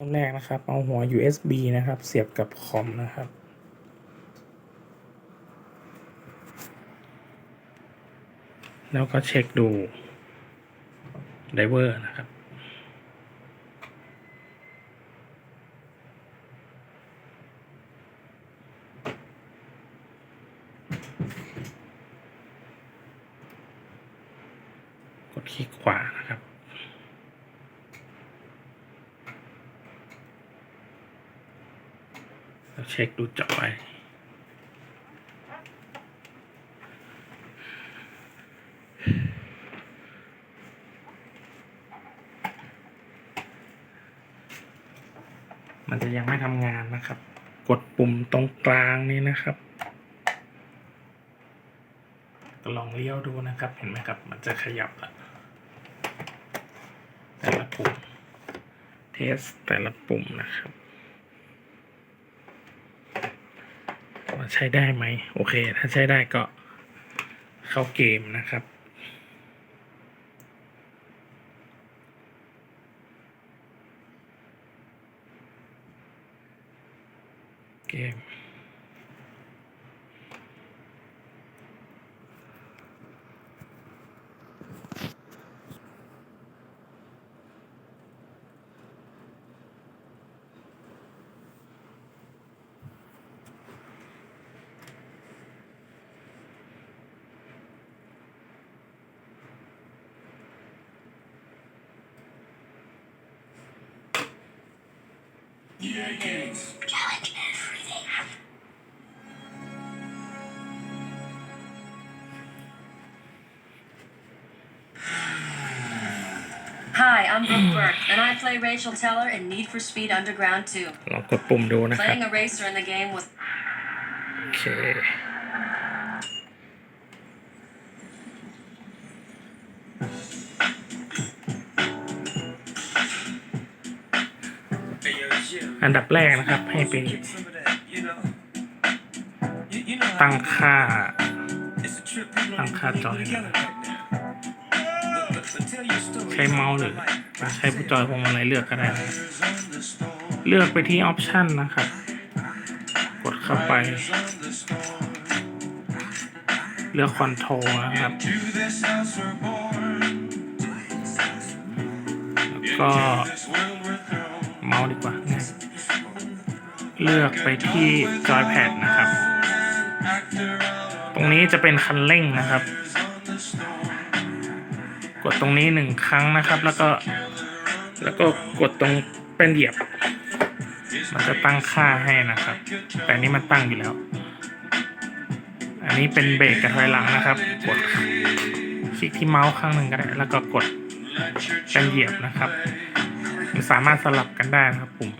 เริ่มแรกนะครับ เอาหัว USB นะครับ เสียบกับคอมนะครับ แล้วก็เช็คดูไดเวอร์นะครับ กดคลิกขวานะครับ แล้ว เช็คดูจอไป มันจะยังไม่ทำงานนะครับ กดปุ่มตรงกลางนี้นะครับลองเลี้ยวดูนะครับ เห็นไหมครับ มันจะขยับละแต่ละปุ่ม เทสแต่ละปุ่มนะครับ ว่า ใช้ได้ไหมโอเค ถ้าใช้ได้ก็เข้าเกมนะครับ เกม Hi, I'm Brooke Burke, and I play Rachel Teller in Need for Speed Underground 2. ลองกดปุ่มดูนะครับ Playing a racer in the game was โอเค อันดับแรกนะครับให้ไปตั้งค่า ตั้งค่าจอย ใช้เมาส์หรือใช้ผู้จอยพวงมาลัยเลือกก็ได้ เลือกไปที่ออปชันนะครับ กดเข้าไป เลือกคอนโทรลนะครับแล้วก็ เลือกไปที่จอยแพดนะครับ ตรงนี้จะเป็นคันเร่งนะครับ กดตรงนี้หนึ่งครั้งนะครับ แล้วก็ แล้วก็กดตรงเป็นเหยียบ มันจะตั้งค่าให้นะครับ แต่นนี้มันตั้งอยู่แล้ว อันนี้เป็นเบรกกระถอยหลังนะครับ กดคลิกที่เมาส์ข้างหนึ่งก็ได้ แล้วก็กดเป็นเหยียบนะครับ มันสามารถสลับกันได้นะครับปุ่ม